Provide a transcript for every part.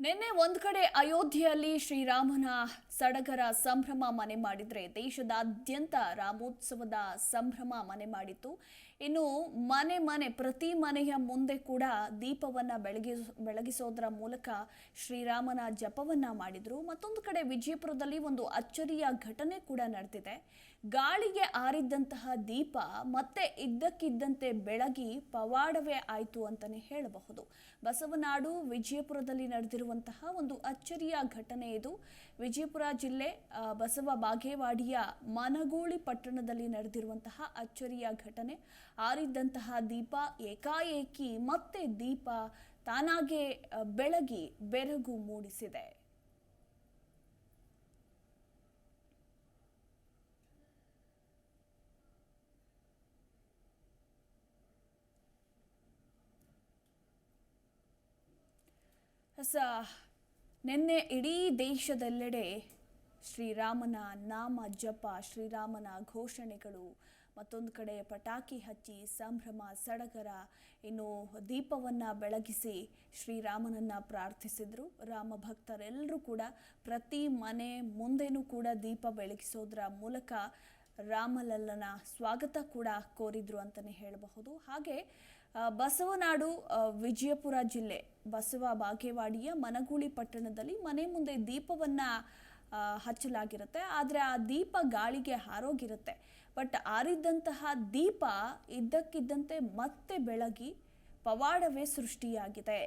ನಿನ್ನೆ ಒಂದು ಕಡೆ ಅಯೋಧ್ಯೆಯಲ್ಲಿ ಶ್ರೀರಾಮನ ಸಡಗರ ಸಂಭ್ರಮ ಮನೆ ಮಾಡಿದ್ರೆ ದೇಶದಾದ್ಯಂತ ರಾಮೋತ್ಸವದ ಸಂಭ್ರಮ ಮನೆ ಮಾಡಿತ್ತು. ಇನ್ನು ಮನೆ ಮನೆ, ಪ್ರತಿ ಮನೆಯ ಮುಂದೆ ಕೂಡ ದೀಪವನ್ನು ಬೆಳಗಿಸ್ ಬೆಳಗಿಸೋದ್ರ ಮೂಲಕ ಶ್ರೀರಾಮನ ಜಪವನ್ನ ಮಾಡಿದ್ರು. ಮತ್ತೊಂದು ಕಡೆ ವಿಜಯಪುರದಲ್ಲಿ ಒಂದು ಅಚ್ಚರಿಯ ಘಟನೆ ಕೂಡ ನಡೆದಿದೆ. ಗಾಳಿಗೆ ಆರಿದ್ದಂತಹ ದೀಪ ಮತ್ತೆ ಇದ್ದಕ್ಕಿದ್ದಂತೆ ಬೆಳಗಿ ಪವಾಡವೇ ಆಯಿತು ಅಂತಲೇ ಹೇಳಬಹುದು. ಬಸವನಾಡು, ವಿಜಯಪುರದಲ್ಲಿ ನಡೆದಿರುವಂತಹ ಒಂದು ಅಚ್ಚರಿಯ ಘಟನೆ ಇದು. ವಿಜಯಪುರ ಜಿಲ್ಲೆ ಬಸವ ಬಾಗೇವಾಡಿಯ ಮನಗೂಳಿ ಪಟ್ಟಣದಲ್ಲಿ ನಡೆದಿರುವಂತಹ ಅಚ್ಚರಿಯ ಘಟನೆ. ಆರಿದ್ದಂತಹ ದೀಪ ಏಕಾಏಕಿ ಮತ್ತೆ ದೀಪ ತಾನಾಗೆ ಬೆಳಗಿ ಬೆರಗು ಮೂಡಿಸಿದೆ. ಸ ನಿನ್ನೆ ಇಡೀ ದೇಶದೆಲ್ಲೆಡೆ ಶ್ರೀರಾಮನ ನಾಮ ಜಪ ಶ್ರೀರಾಮನ ಘೋಷಣೆಗಳು. ಮತ್ತೊಂದು ಕಡೆ ಪಟಾಕಿ ಹಚ್ಚಿ ಸಂಭ್ರಮ, ಸಡಗರ, ಇನ್ನು ದೀಪವನ್ನು ಬೆಳಗಿಸಿ ಶ್ರೀರಾಮನನ್ನ ಪ್ರಾರ್ಥಿಸಿದರು. ರಾಮ ಭಕ್ತರೆಲ್ಲರೂ ಕೂಡ ಪ್ರತಿ ಮನೆ ಮುಂದೆನೂ ಕೂಡ ದೀಪ ಬೆಳಗಿಸೋದ್ರ ಮೂಲಕ ರಾಮಲಲ್ಲನ ಸ್ವಾಗತ ಕೂಡ ಕೋರಿದ್ರು ಅಂತಲೇ ಹೇಳಬಹುದು. ಹಾಗೆ ಬಸವನಾಡು ವಿಜಯಪುರ ಜಿಲ್ಲೆ ಬಸವ ಬಾಗೇವಾಡಿಯ ಮನಗೂಳಿ ಪಟ್ಟಣದಲ್ಲಿ ಮನೆ ಮುಂದೆ ದೀಪವನ್ನ ಹಚ್ಚಲಾಗಿರುತ್ತೆ. ಆದರೆ ಆ ದೀಪ ಗಾಳಿಗೆ ಹಾರೋಗಿರುತ್ತೆ. ಬಟ್ ಆರಿದ್ದಂತಹ ದೀಪ ಇದ್ದಕ್ಕಿದ್ದಂತೆ ಮತ್ತೆ ಬೆಳಗಿ ಪವಾಡವೇ ಸೃಷ್ಟಿಯಾಗಿದೆ.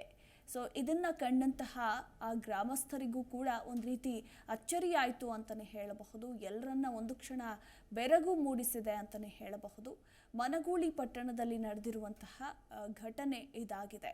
ಸೊ ಇದನ್ನು ಕಂಡಂತಹ ಆ ಗ್ರಾಮಸ್ಥರಿಗೂ ಕೂಡ ಒಂದು ರೀತಿ ಅಚ್ಚರಿಯಾಯಿತು ಅಂತಲೇ ಹೇಳಬಹುದು. ಎಲ್ಲರನ್ನ ಒಂದು ಕ್ಷಣ ಬೆರಗು ಮೂಡಿಸಿದೆ ಅಂತಲೇ ಹೇಳಬಹುದು. ಮನಗೂಳಿ ಪಟ್ಟಣದಲ್ಲಿ ನಡೆದಿರುವಂತಹ ಘಟನೆ ಇದಾಗಿದೆ.